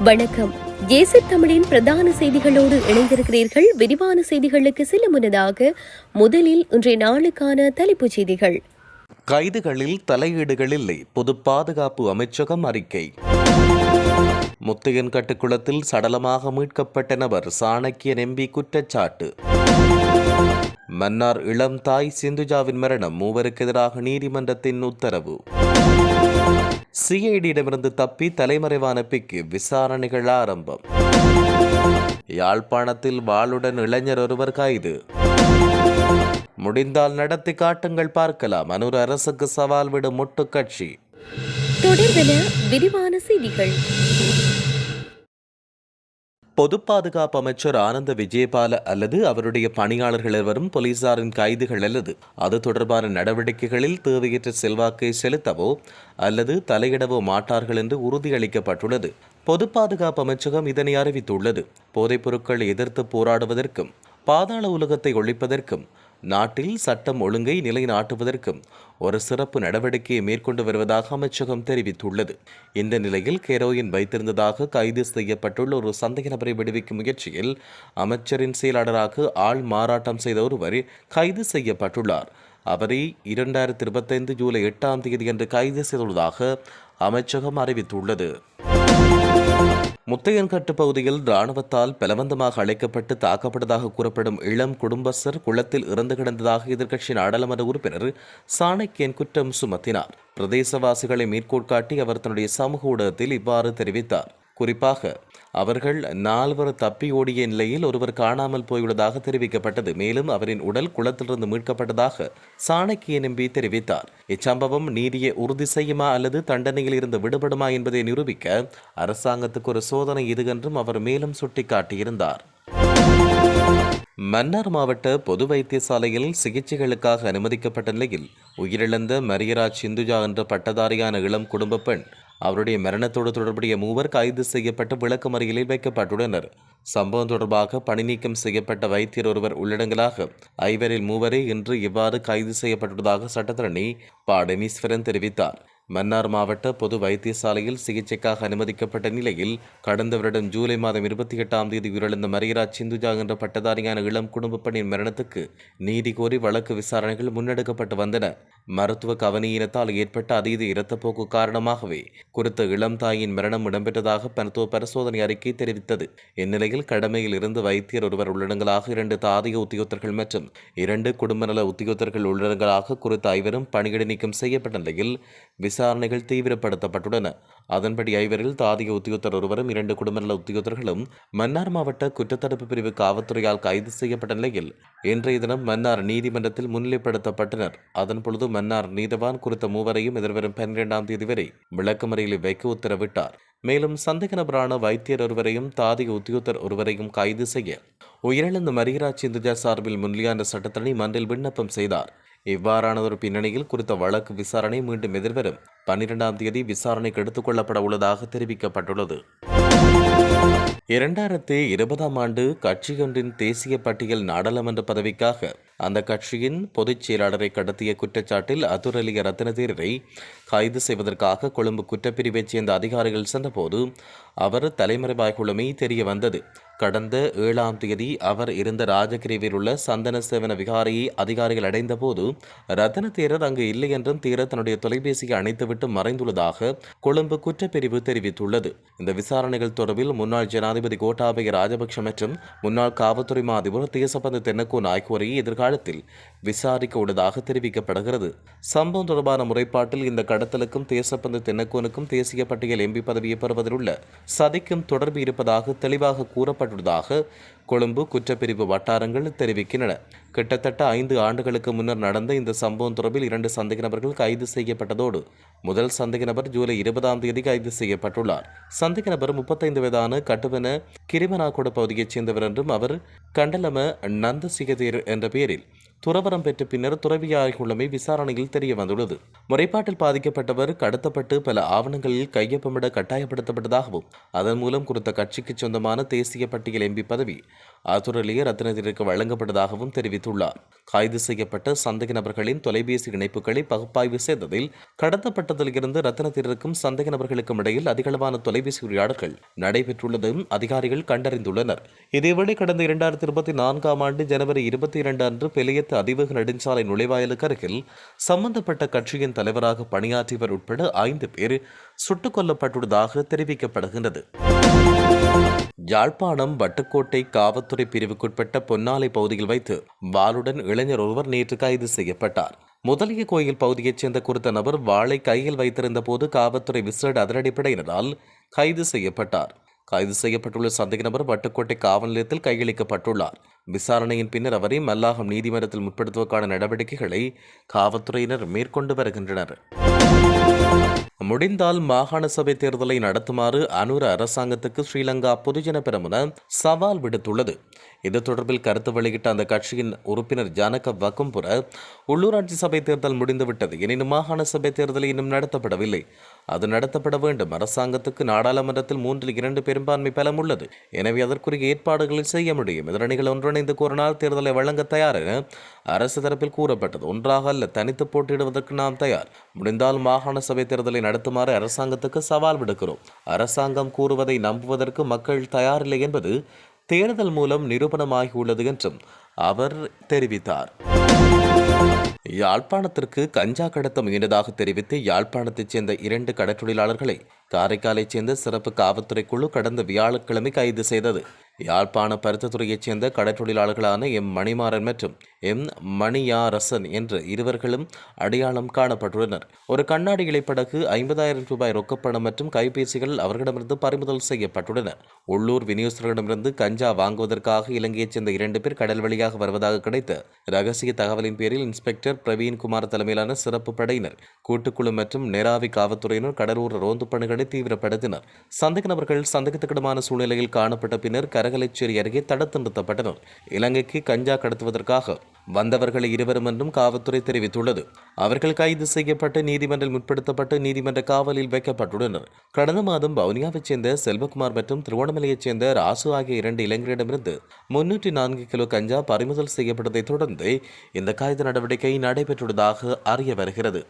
வணக்கம். ஏசி தமிழின் பிரதான செய்திகளோடு இணைந்திருக்கிறீர்கள். விரிவான செய்திகளுக்கு செல்ல முன்னதாக முதலில் இன்றைய நாளுக்கான தலைப்புச் செய்திகள். கைதுகளில் தலையீடுகள் இல்லை. பொது பாதுகாப்பு அமைச்சகம் அறிக்கை. முத்தையன்கட்டு கட்டுக்குளத்தில் சடலமாக மீட்கப்பட்ட நபர் சாணக்கியன் எம்பி குற்றச்சாட்டு. மன்னார் இளம் தாய் சிந்துஜாவின் மரணம். மூவருக்கு எதிராக நீதிமன்றத்தின் உத்தரவு. சிஐடியிடமிருந்து தப்பி தலைமறைவான பிக்கு விசாரணைகள் ஆரம்பம். யாழ்ப்பாணத்தில் வாளுடன் இளைஞர் ஒருவர் கைது. முடிந்தால் நடத்தி காட்டுங்கள் பார்க்கலாம். அனூர் அரசுக்கு சவால் விடும் முட்டு கட்சி. தொடர்பென விரிவான செய்திகள். பொது பாதுகாப்பு அமைச்சர் ஆனந்த விஜயபால அல்லது அவருடைய பணியாளர்கள் இருவரும் போலீசாரின் கைதுகள் அல்லது அது தொடர்பான நடவடிக்கைகளில் தேவையற்ற செல்வாக்கை செலுத்தவோ அல்லது தலையிடவோ மாட்டார்கள் என்று உறுதியளிக்கப்பட்டுள்ளது. பொது பாதுகாப்பு அமைச்சகம் இதனை அறிவித்துள்ளது. போதைப் பொருட்களை எதிர்த்து போராடுவதற்கும் பாதாள உலகத்தை ஒழிப்பதற்கும் நாட்டில் சட்டம் ஒழுங்கை நிலைநாட்டுவதற்கும் ஒரு சிறப்பு நடவடிக்கையை மேற்கொண்டு வருவதாக அமைச்சகம் தெரிவித்துள்ளது. இந்த நிலையில் கெரோயின் வைத்திருந்ததாக கைது செய்யப்பட்டுள்ள ஒரு சந்தேக நபரை விடுவிக்கும் முயற்சியில் அமைச்சரின் செயலாளராக ஆள் மாறாட்டம் செய்த ஒருவர் கைது செய்யப்பட்டுள்ளார். அவரை இரண்டாயிரத்தி இருபத்தைந்து ஜூலை எட்டாம் தேதி அன்று கைது செய்துள்ளதாக அமைச்சகம் அறிவித்துள்ளது. முத்தையன்கட்டு பகுதியில் ராணுவத்தால் பலவந்தமாக அழைக்கப்பட்டு தாக்கப்பட்டதாக கூறப்படும் இளம் குடும்பஸ்தர் குளத்தில் இறந்து கிடந்ததாக எதிர்க்கட்சி நாடாளுமன்ற உறுப்பினர் சாணக்கியன் குற்றம் சுமத்தினார். பிரதேசவாசிகளை மேற்கோள்காட்டி அவர் தன்னுடைய சமூக ஊடகத்தில் இவ்வாறு தெரிவித்தார். குறிப்பாக அவர்கள் நால்வர் தப்பி ஓடிய நிலையில் ஒருவர் காணாமல் போயுள்ளதாக தெரிவிக்கப்பட்டது. மேலும் அவரின் உடல் குளத்திலிருந்து மீட்கப்பட்டதாக சாணக்கிய நம்பி தெரிவித்தார். இச்சம்பவம் நீதியை உறுதி செய்யுமா அல்லது தண்டனையில் இருந்து விடுபடுமா என்பதை நிரூபிக்க அரசாங்கத்துக்கு ஒரு சோதனை இது என்றும் அவர் மேலும் சுட்டிக்காட்டியிருந்தார். மன்னார் மாவட்ட பொது வைத்தியசாலையில் சிகிச்சைகளுக்காக அனுமதிக்கப்பட்ட நிலையில் உயிரிழந்த மரியராஜ் சிந்துஜா என்ற பட்டதாரியான இளம் குடும்ப பெண் அவருடைய மரணத்தோடு தொடர்புடைய மூவர் கைது செய்யப்பட்டு விளக்கமறியலில் வைக்கப்பட்டுள்ளனர். சம்பவம் தொடர்பாக பணிநீக்கம் செய்யப்பட்ட வைத்தியர் ஒருவர் உள்ளடங்கலாக ஐவரில் மூவரே இன்று இவ்வாறு கைது செய்யப்பட்டுள்ளதாக சட்டத்தரணி பாடமீஸ்வரன் தெரிவித்தார். மன்னார் மாவட்ட பொது வைத்தியசாலையில் சிகிச்சைக்காக அனுமதிக்கப்பட்ட நிலையில் கடந்த வருடம் ஜூலை மாதம் இருபத்தி எட்டாம் தேதி உயிரிழந்த மரியராஜ் சிந்துஜா என்ற பட்டதாரியான இளம் குடும்ப பெண்ணின் மரணத்துக்கு நீதி கோரி வழக்கு விசாரணைகள் முன்னெடுக்கப்பட்டு வந்தன. மருத்துவ கவனியினத்தால் ஏற்பட்ட அதீத இரத்தப்போக்கு காரணமாகவே குறித்த இளம் தாயின் மரணம் இடம்பெற்றதாக மருத்துவ பரிசோதனை அறிக்கை தெரிவித்தது. இந்நிலையில் கடமையில் இருந்து வைத்தியர் ஒருவர் உள்ளடங்களாக இரண்டு தாதிக உத்தியோகத்தர்கள் மற்றும் இரண்டு குடும்ப நல உத்தியோகத்தர்கள் உள்ளடங்களாக குறித்த ஐவரும் பணியிடை நீக்கம் செய்யப்பட்ட நிலையில் விசாரணைகள் தீவிரப்படுத்தப்பட்டுள்ளன. அதன்படி ஐவரில் தாதிய உத்தியோகத்தர் ஒருவரும் இரண்டு குடும்பநல உத்தியோகத்தர்களும் மன்னார் மாவட்ட குற்றத்தடுப்பு பிரிவு காவல்துறையால் கைது செய்யப்பட்ட நிலையில் இன்றைய தினம் மன்னார் நீதிமன்றத்தில் முன்னிலைப்படுத்தப்பட்டனர். அதன் பொழுது மன்னார் நீதவான் குறித்த மூவரையும் எதிர்வரும் பன்னிரெண்டாம் தேதி வரை விளக்கமறையில் வைக்க உத்தரவிட்டார். மேலும் சந்தேக நபரான வைத்தியர் ஒருவரையும் தாதிக உத்தியோகத்தர் ஒருவரையும் கைது செய்ய உயிரிழந்த மரியராஜ் சிந்துஜா சார்பில் முன்லியான சட்டத்தரணி மன்றில் விண்ணப்பம் செய்தார். இவ்வாறானதொரு பின்னணியில் குறித்த வழக்கு விசாரணை மீண்டும் எதிர்வரும் பன்னிரெண்டாம் தேதி விசாரணைக்கு எடுத்துக் கொள்ளப்பட உள்ளதாக தெரிவிக்கப்பட்டுள்ளது. இரண்டாயிரத்தி இருபதாம் ஆண்டு கட்சியொன்றின் தேசிய பட்டியல் நாடாளுமன்ற பதவிக்காக அந்த கட்சியின் பொதுச் செயலாளரை கடத்திய குற்றச்சாட்டில் அதுரலிய ரத்னதீரரை கைது செய்வதற்காக கொழும்பு குற்றப்பிரிவைச் சேர்ந்த அதிகாரிகள் சென்றபோது அவர் தலைமறைவாய்க்குள்ளமை தெரிய வந்தது கடந்த ஏழாம் தேதி அவர் இருந்த ராஜகிரிவில் உள்ள சந்தன சேவன விகாரையை அதிகாரிகள் அடைந்தபோது ரத்தன தேரர் அங்கு இல்லை என்றும் தீர தன்னுடைய தொலைபேசியை அணைத்துவிட்டு மறைந்துள்ளதாக கொழும்பு குற்றப்பிரிவு தெரிவித்துள்ளது. இந்த விசாரணைகள் தொடர்பில் முன்னாள் ஜனாதிபதி கோட்டாபய ராஜபக்ஷ மற்றும் முன்னாள் காவல்துறை மாதிபர் தேசப்பந்த தேசபந்து தென்னக்கோ எதிர்கால താഴത്തിൽ விசாரிக்க உள்ளதாக தெரிவிக்கப்படுகிறது. சம்பவம் தொடர்பான முறைப்பாட்டில் இந்த கடத்தலுக்கும் தேசப்பந்து தென்னக்கோனுக்கும் தேசிய பட்டியல் எம்பி பதவியை பெறுவதில் உள்ள சதிக்கும் தொடர்பு இருப்பதாக தெளிவாக கூறப்பட்டுள்ளதாக கொழும்பு குற்றப்பிரிவு வட்டாரங்கள் தெரிவிக்கின்றன. கிட்டத்தட்ட ஐந்து ஆண்டுகளுக்கு முன்னர் நடந்த இந்த சம்பவம் தொடர்பில் இரண்டு சந்தேக நபர்கள் கைது செய்யப்பட்டதோடு முதல் சந்தேக நபர் ஜூலை இருபதாம் தேதி கைது செய்யப்பட்டுள்ளார். சந்தேக நபர் முப்பத்தைந்து வயதான கட்டுவன கிரிமனாகொட பகுதியைச் சேர்ந்தவர் என்றும் அவர் கண்டலம நந்தசிகதேர் என்ற பெயரில் துறவரம் பெற்ற பின்னர் துறவியாகியுள்ளமை விசாரணையில் தெரிய வந்துள்ளது முறைப்பாட்டில் பாதிக்கப்பட்டவர் கடத்தப்பட்டு பல ஆவணங்களில் கையொப்பமிட கட்டாயப்படுத்தப்பட்டதாகவும் அதன் மூலம் குறித்த கட்சிக்கு சொந்தமான தேசிய பட்டியல் எம்பி பதவி அதுரலிய ரத்னத்திற்கு வழங்கப்பட்டதாகவும் தெரிவித்துள்ளார். கைது செய்யப்பட்ட சந்தேக நபர்களின் தொலைபேசி இணைப்புகளை பகுப்பாய்வு செய்ததில் கடத்தப்பட்டதில் இருந்து ரத்னத்திற்கும் சந்தேக நபர்களுக்கும் இடையில் அதிகளவான தொலைபேசி உரையாடல்கள் நடைபெற்றுள்ளதும் அதிகாரிகள் கண்டறிந்துள்ளனர். இதேவேளை கடந்த இரண்டாயிரத்தி இருபத்தி நான்காம் ஆண்டு ஜனவரி இருபத்தி இரண்டு அன்று பெலியத்து அதிவேக நெடுஞ்சாலை நுழைவாயிலுக்கு அருகில் சம்பந்தப்பட்ட கட்சியின் தலைவராக பணியாற்றியவர் உட்பட ஐந்து பேர் சுட்டுக் கொல்லப்பட்டுள்ளதாக தெரிவிக்கப்படுகின்றது. யாழ்ப்பாணம் வட்டுக்கோட்டை காவல்துறை பிரிவுக்குட்பட்ட பொன்னாலை பகுதியில் வைத்து வாளுடன் இளைஞர் ஒருவர் நேற்று கைது செய்யப்பட்டார். முதலிய கோயில் பகுதியைச் சேர்ந்த குறித்த நபர் வாளை கையில் வைத்திருந்த போது காவல்துறை விசேட அதிரடிப்படையினரால் கைது செய்யப்பட்டார். கைது செய்யப்பட்டுள்ள சந்தேக நபர் வட்டுக்கோட்டை காவல் நிலையத்தில் கையளிக்கப்பட்டுள்ளார். விசாரணையின் பின்னர் அவரை மல்லாகம் நீதிமன்றத்தில் முற்படுத்துவதற்கான நடவடிக்கைகளை காவல்துறையினர் மேற்கொண்டு வருகின்றனர். முடிந்தால் மாகாண சபை தேர்தலை நடத்துமாறு அனுர அரசாங்கத்துக்கு ஸ்ரீலங்கா பொதுஜன பெரமுன சவால் விடுத்துள்ளது. இது தொடர்பில் கருத்து வெளியிட்ட அந்த கட்சியின் உறுப்பினர் ஜானக வக்கும்புர உள்ளூராட்சி சபை தேர்தல் முடிந்துவிட்டது. எனினும் மாகாண சபை தேர்தல் இன்னும் நடத்தப்படவில்லை. அது நடத்தப்பட வேண்டும். அரசாங்கத்துக்கு நாடாளுமன்றத்தில் மூன்றில் இரண்டு பெரும்பான்மை பலம் உள்ளது. எனவே அதற்குரிய ஏற்பாடுகளை செய்ய முடியும். எதிரணிகள் ஒன்றிணைந்து கூறினால் தேர்தலை வழங்க தயார் என அரசு தரப்பில் கூறப்பட்டது. ஒன்றாக அல்ல தனித்து போட்டியிடுவதற்கு நாம் தயார். முடிந்தால் மாகாண சபை தேர்தலை நடத்துமாறு அரசாங்கத்துக்கு சவால் விடுக்கிறோம். அரசாங்கம் கூறுவதை நம்புவதற்கு மக்கள் தயாரில்லை என்பது தேர்தல் மூலம் நிரூபணமாகியுள்ளது என்றும் அவர் தெரிவித்தார். யாழ்ப்பாணத்திற்கு கஞ்சா கடத்த முயன்றதாக தெரிவித்து யாழ்ப்பாணத்தைச் சேர்ந்த இரண்டு கடற்றொழிலாளர்களை காரைக்காலைச் சேர்ந்த சிறப்பு காவல்துறை குழு கடந்த வியாழக்கிழமை கைது செய்தது. யாழ்ப்பாண பருத்தத்துறையைச் சேர்ந்த கடற்றொழிலாளர்களான எம். மணிமாறன் மற்றும் எம். மணியாரசன் என்ற இருவர்களும் அடையாளம் காணப்பட்டுள்ளனர். ஒரு கண்ணாடி இலைப்படகு ஐம்பதாயிரம் ரூபாய் ரொக்கப்பணம் மற்றும் கைபேசிகள் அவர்களிடமிருந்து பறிமுதல் செய்யப்பட்டுள்ளன. உள்ளூர் விநியோகஸ்தர்களிடமிருந்து கஞ்சா வாங்குவதற்காக இலங்கையைச் சேர்ந்த இரண்டு பேர் கடல் வழியாக வருவதாக கிடைத்த ரகசிய தகவலின் பேரில் இன்ஸ்பெக்டர் பிரவீன்குமார் தலைமையிலான சிறப்பு படையினர் கூட்டுக்குழு மற்றும் நேராவி காவல்துறையினர் கடலூர் ரோந்து பணிகளை தீவிரப்படுத்தினர். சந்தேக நபர்கள் சந்தேகத்துக்கிடமான சூழ்நிலையில் காணப்பட்ட பின்னர் கரகலைச்சேரி அருகே தடுத்து நிறுத்தப்பட்டனர். இலங்கைக்கு கஞ்சா கடத்துவதற்காக வந்தவர்கள் இருவரும் என்றும் காவல்துறை தெரிவித்துள்ளது. அவர்கள் கைது செய்யப்பட்டு நீதிமன்றில் முற்படுத்தப்பட்டு நீதிமன்ற காவலில் வைக்கப்பட்டுள்ளனர். கடந்த மாதம் வவுனியாவைச் சேர்ந்த செல்வகுமார் மற்றும் திருவோணமலையைச் சேர்ந்த ராசு ஆகிய இரண்டு இளைஞரிடமிருந்து முன்னூற்றி நான்கு கிலோ கஞ்சா பறிமுதல் செய்யப்பட்டதைத் தொடர்ந்து இந்த கைது நடவடிக்கை நடைபெற்றுள்ளதாக அறிய வருகிறது.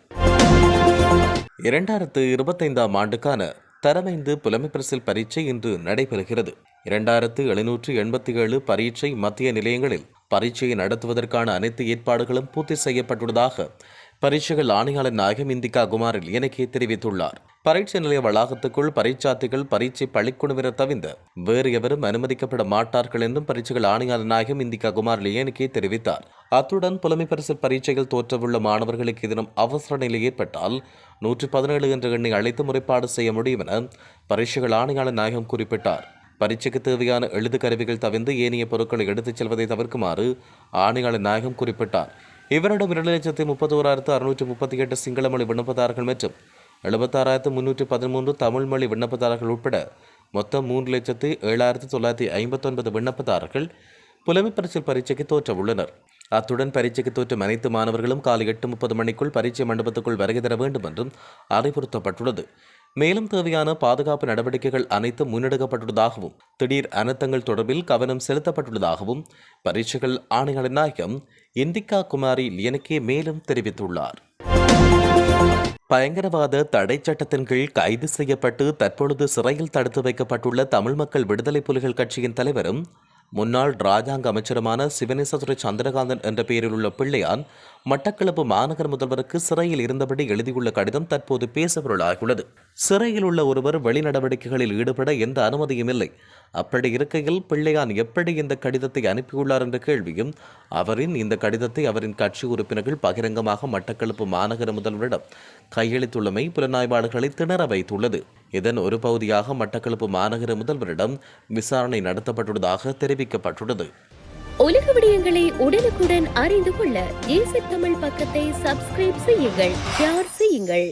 இரண்டாயிரத்து இருபத்தைந்தாம் ஆண்டுக்கான தரமைந்து புலமைப்பரிசில் பரீட்சை இன்று நடைபெறுகிறது. இரண்டாயிரத்து எழுநூற்று எண்பத்தி ஏழு பரீட்சை மத்திய நிலையங்களில் பரீட்சையை நடத்துவதற்கான அனைத்து ஏற்பாடுகளும் பூர்த்தி செய்யப்பட்டுள்ளதாக பரீட்சைகள் ஆணையாளர் நாயகம் இந்திகா குமாரில் எனக்கே தெரிவித்துள்ளார். பரீட்சை நிலைய வளாகத்துக்குள் பரீட்சார்த்திகள் பரீட்சை பள்ளிக்குழுவினர் தவிர்த்து வேறு எவரும் அனுமதிக்கப்பட மாட்டார்கள் என்றும் பரீட்சைகள் ஆணையாளர் நாயகம் இந்திகா குமாரில் எனக்கே தெரிவித்தார். அத்துடன் புலமை பரிசு பரீட்சைகள் தோற்றவுள்ள மாணவர்களுக்கு இதனம் அவசர நிலை ஏற்பட்டால் நூற்றி பதினேழு என்ற எண்ணை அழைத்து முறைப்பாடு செய்ய முடியும் என பரீட்சைகள் ஆணையாளர் நாயகம் குறிப்பிட்டார். பரீட்சைக்கு தேவையான எழுது கருவிகள் தவிர்த்து ஏனைய பொருட்களை எடுத்துச் செல்வதை தவிர்க்குமாறு ஆணையாளர் நாயகம் குறிப்பிட்டார். இவரிடம் இரண்டு லட்சத்தி முப்பத்தோராயிரத்து அறுநூற்றி முப்பத்தி எட்டு சிங்கள மொழி விண்ணப்பதாரர்கள் மற்றும் எழுபத்தாறாயிரத்து முன்னூற்றி பதிமூன்று தமிழ் மொழி விண்ணப்பதாரர்கள் உட்பட மொத்தம் மூன்று லட்சத்து ஏழாயிரத்து தொள்ளாயிரத்தி ஐம்பத்தொன்பது விண்ணப்பதாரர்கள் புலமை பரிசில் பரீட்சைக்கு தோற்ற உள்ளனர். அத்துடன் பரீட்சைக்கு தோற்றும் அனைத்து மாணவர்களும் காலை எட்டு முப்பது மணிக்குள் பரீட்சை மண்டபத்துக்குள் வருகை தர வேண்டும் என்றும் அறிவுறுத்தப்பட்டுள்ளது. மேலும் தேவையான பாதுகாப்பு நடவடிக்கைகள் அனைத்தும் முன்னெடுக்கப்பட்டுள்ளதாகவும் திடீர் அனர்த்தங்கள் தொடர்பில் கவனம் செலுத்தப்பட்டுள்ளதாகவும் பரீட்சைகள் ஆணையாளர் நாயகம் இந்திகா குமாரி லியனுக்கே மேலும் தெரிவித்துள்ளார். பயங்கரவாத தடை சட்டத்தின் கீழ் கைது செய்யப்பட்டு தற்பொழுது சிறையில் தடுத்து வைக்கப்பட்டுள்ள தமிழ் மக்கள் விடுதலை புலிகள் கட்சியின் தலைவரும் முன்னாள் ராஜாங்க அமைச்சருமான சிவனேசதுரை சந்திரகாந்தன் என்ற பெயரில் உள்ள பிள்ளையான் மட்டக்களப்பு மாநகர முதல்வருக்கு சிறையில் இருந்தபடி எழுதியுள்ள கடிதம் தற்போது பேசப்பொருளாகியுள்ளது. சிறையில் உள்ள ஒருவர் வெளிநடவடிக்கைகளில் ஈடுபட எந்த அனுமதியும் இல்லை. அப்படி இருக்கையில் பிள்ளையான் எப்படி இந்த கடிதத்தை அனுப்பியுள்ளார் என்ற கேள்வியும் அவரின் இந்த கடிதத்தை அவரின் கட்சி உறுப்பினர்கள் பகிரங்கமாக மட்டக்களப்பு மாநகர முதல்வரிடம் கையளித்துள்ளமை புலனாய்வாளர்களை திணற வைத்துள்ளது. இதன் ஒரு பகுதியாக மட்டக்களப்பு மாநகர முதல்வரிடம் விசாரணை நடத்தப்பட்டுள்ளதாக தெரிவிக்கப்பட்டுள்ளது. உலக விடயங்களை உடனுக்குடன் அறிந்து கொள்ள ஜேசி தமிழ் பக்கத்தை சப்ஸ்கிரைப் செய்யுங்கள் ஷேர் செய்யுங்கள்.